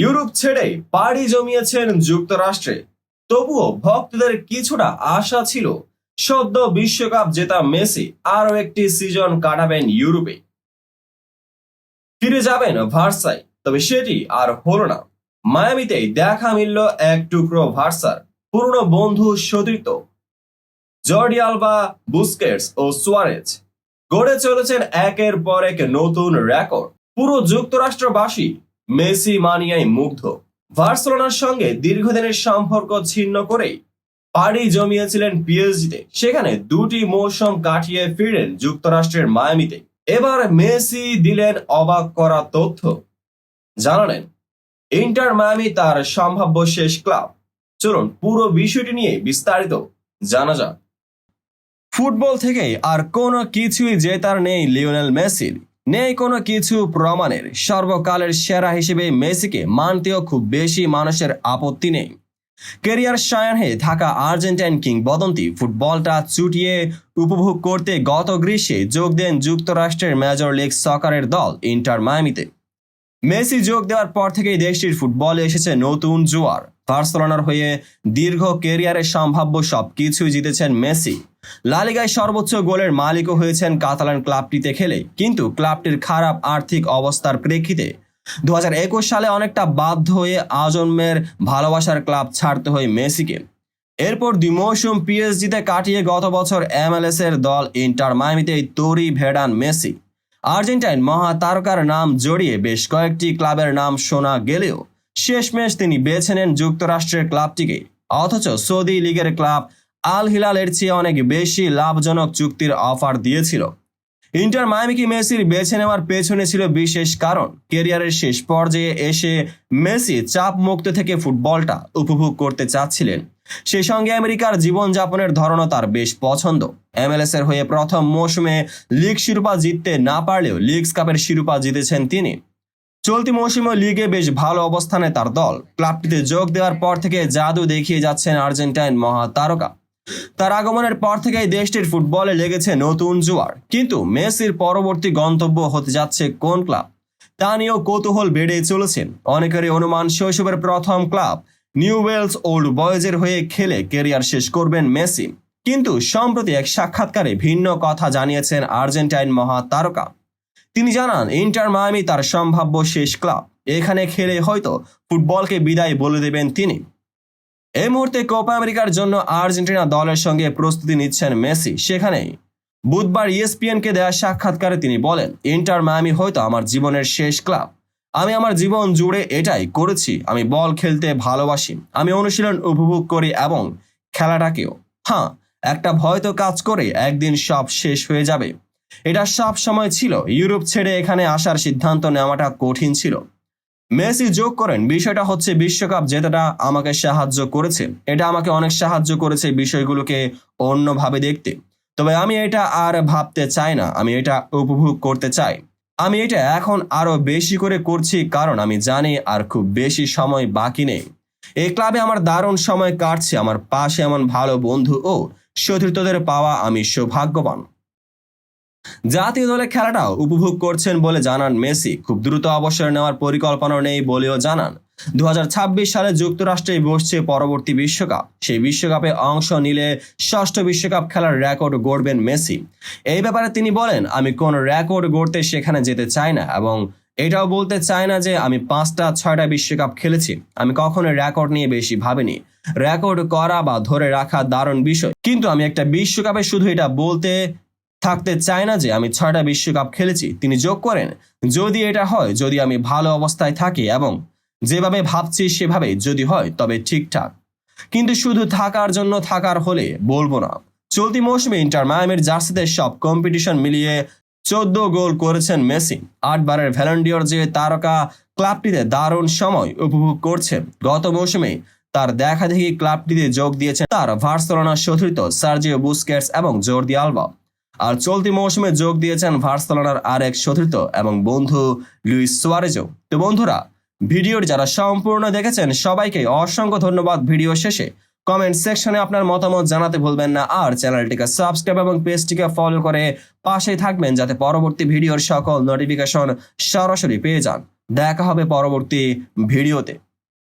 Europe ছেড়ে পাড়ি জমিয়েছেন যুক্তরাষ্ট্রে। তবুও ভক্তদের কিছুটা আশা ছিল, সদ্য বিশ্বকাপ জেতা মেসি আরও একটি সিজন কাটাবেন ইউরোপে। ফিরে যাবেন ভার্সাই তবে সেটি আর হলো না। মায়ামিতেই দেখা মিলল এক টুকরো ভার্সার, পুরনো বন্ধু সতীর্থ। জর্ডি আলবা বুস্কেটস ও সুয়ারেজ গড়ে চলেছেন একের পর এক নতুন রেকর্ড। পুরো যুক্তরাষ্ট্রবাসী মেসি মানিয়ায় মুগ্ধ। বার্সেলোনার সঙ্গে দীর্ঘদিনের সম্পর্ক ছিন্ন করেই পাড়ি জমিয়েছিলেন পিএসজিতে। সেখানে দুটি মৌসুম কাটিয়ে ফিরেন যুক্তরাষ্ট্রের মায়ামিতে। এবার মেসি দিলেন অবাক করা তথ্য। জানালেন, ইন্টার মায়ামি তার সম্ভাব্য শেষ ক্লাব। চলুন, পুরো বিষয়টি নিয়ে বিস্তারিত জানা যাক। ফুটবল থেকে আর কোনো কিছুই জেতার নেই লিওনেল মেসির। নেই কোনো কিছু প্রমাণের। সর্বকালের সেরা হিসেবে মেসিকে মানতেও খুব বেশি মানুষের আপত্তি নেই। কেরিয়ার সায়ানে থাকা আর্জেন্টাইন কিংবদন্তি ফুটবলটা চুটিয়ে উপভোগ করতে গত গ্রীষ্মে যোগ দেন যুক্তরাষ্ট্রের মেজর লিগ সকারের দল ইন্টার মায়ামিতে। মেসি যোগ দেওয়ার পর থেকেই দেশটির ফুটবলে এসেছে নতুন জোয়ার। বার্সেলোনার হয়ে দীর্ঘ কেরিয়ারের সম্ভাব্য সব কিছুই জিতেছেন মেসি। লালিগায় সর্বোচ্চ গোলের মালিকও হয়েছেন কাতালান ক্লাবটিতে খেলে। কিন্তু ক্লাবটির খারাপ আর্থিক অবস্থার প্রেক্ষিতে দু সালে অনেকটা বাধ্য হয়ে আজন্মের ভালোবাসার ক্লাব ছাড়তে হয় মেসিকে। এরপর দুই মৌসুম পিএসজিতে কাটিয়ে গত বছর এমএলএস এর দল ইন্টার মায়ামিতে তরি ভেড়ান মেসি। আর্জেন্টাইন মহা তারকার নাম জড়িয়ে বেশ কয়েকটি ক্লাবের নাম শোনা গেলেও শেষমেশ তিনি বেছে নেন যুক্তরাষ্ট্রের ক্লাবটিকে। অথচ সৌদি লিগের ক্লাব আল হিলালের চেয়ে অনেক বেশি লাভজনক চুক্তির অফার দিয়েছিল। ইন্টার মায়ামিকে মেসির বেছে নেওয়ার পেছনে ছিল বিশেষ কারণ। কেরিয়ারের শেষ পর্যায়ে এসে মেসি চাপ মুক্ত থেকে ফুটবলটা উপভোগ করতে চাচ্ছিলেন। সেই সঙ্গে আমেরিকার জীবনযাপনের ধরনও তার বেশ পছন্দ। এমএলএস এর হয়ে প্রথম মৌসুমে লিগ শিরোপা জিততে না পারলেও লিগস কাপের শিরোপা জিতেছেন তিনি। চলতি মৌসুমে লিগে বেশ ভালো অবস্থানে তার দল। ক্লাবটিতে যোগ দেওয়ার পর থেকে জাদু দেখিয়ে যাচ্ছেন আর্জেন্টাইন মহা তারকা তার আগমনের পর থেকেই দেশটির ফুটবলে লেগেছে নতুন জোয়ার। কিন্তু মেসির পরবর্তী গন্তব্য হতে যাচ্ছে কোন ক্লাব? তা নিয়েও কৌতূহল বেড়ে চলেছে। অনেকেরই অনুমান শৈশবের প্রথম ক্লাব, নিউ ওয়েলস ওল্ড বয়েজের হয়ে খেলে কেরিয়ার শেষ করবেন মেসি। কিন্তু সম্প্রতি এক সাক্ষাৎকারে ভিন্ন কথা জানিয়েছেন আর্জেন্টাইন মহা তারকা তিনি জানান, ইন্টার মায়ামি তার সম্ভাব্য শেষ ক্লাব। এখানে খেলে হয়তো ফুটবলকে বিদায় বলে দেবেন তিনি। এই মুহূর্তে কোপা আমেরিকার জন্য আর্জেন্টিনা দলের সঙ্গে প্রস্তুতি নিচ্ছেন মেসি। সেখানেই বুধবার ইএসপিএনকে দেওয়া সাক্ষাৎকারে তিনি বলেন, ইন্টার মায়ামি হয়তো আমার জীবনের শেষ ক্লাব। আমি আমার জীবন জুড়ে এটাই করেছি। আমি বল খেলতে ভালোবাসি। আমি অনুশীলন উপভোগ করি এবং খেলাটাকেও। হ্যাঁ একটা ভয় তো কাজ করে, একদিন সব শেষ হয়ে যাবে। এটা সব সময় ছিল। ইউরোপ ছেড়ে এখানে আসার সিদ্ধান্ত নেওয়াটা কঠিন ছিল। মেসি যোগ করেন, বিষয়টা হচ্ছে বিশ্বকাপ জেতাটা আমাকে সাহায্য করেছে। এটা আমাকে অনেক সাহায্য করেছে বিষয়গুলোকে অন্যভাবে দেখতে। তবে আমি এটা আর ভাবতে চাই না, আমি এটা উপভোগ করতে চাই। আমি এটা এখন আরও বেশি করে করছি কারণ আমি জানি আর খুব বেশি সময় বাকি নেই। এই ক্লাবে আমার দারুণ সময় কাটছে, আমার পাশে এমন ভালো বন্ধু ও সতীর্থদের পাওয়া আমি সৌভাগ্যবান। জাতীয় দলে খেলাটাও উপভোগ করছেন বলে জানান মেসি। খুব দ্রুত অবসর নেওয়ার পরিকল্পনা নেই বলেও জানান। দুহাজার ছাব্বিশ সালে যুক্তরাষ্ট্রে বসছে পরবর্তী বিশ্বকাপ। সেই বিশ্বকাপে অংশ নিলে ষষ্ঠ বিশ্বকাপ খেলার রেকর্ড গড়বেন মেসি। এই ব্যাপারে তিনি বলেন, আমি কোন রেকর্ড গড়তে সেখানে যেতে চাই না এবং এটাও বলতে চাই না যে আমি পাঁচটা, ছয়টা বিশ্বকাপ খেলেছি। আমি কখনো রেকর্ড নিয়ে বেশি ভাবিনি। রেকর্ড করা বা ধরে রাখা দারুণ বিষয়। কিন্তু আমি একটা বিশ্বকাপে শুধু এটা বলতে থাকতে চায় না যে আমি ছয়টা বিশ্বকাপ খেলেছি, তিনি যোগ করেন। যদি এটা হয়, যদি আমি ভালো অবস্থায় থাকি এবং যেভাবে ভাবছি সেভাবে যদি হয়, তবে ঠিকঠাক। কিন্তু শুধু থাকার জন্য থাকার হলে বলব না। চলতি মৌসুমে ইন্টার মায়ামের জার্সিতে সব কম্পিটিশন মিলিয়ে চোদ্দ গোল করেছেন মেসি। আটবারের ভ্যালেন্ডিয়র যে তারকা ক্লাবটিতে দারুণ সময় উপভোগ করছেন গত মৌসুমে তার দেখা দেখি ক্লাবটিতে যোগ দিয়েছেন তার ভার্সেলোনা সতীর্থ সার্জিও বুস্কেটস এবং জোরদি আলবা। আর চলতি মৌসুমে যোগ দিয়েছেন ভার্সেলোনার আর এক সতীর্থ এবং বন্ধু লুইস সোয়ারেজো তো বন্ধুরা ভিডিওর যারা সম্পূর্ণ দেখেছেন, সবাইকে অসংখ্য ধন্যবাদ ভিডিও শেষে। কমেন্ট সেকশনে আপনার মতামত জানাতে ভুলবেন না আর চ্যানেলটিকে সাবস্ক্রাইব এবং পেজটিকে ফলো করে পাশেই থাকবেন যাতে পরবর্তী ভিডিওর সকল নোটিফিকেশন সরাসরি পেয়ে যান। দেখা হবে পরবর্তী ভিডিওতে।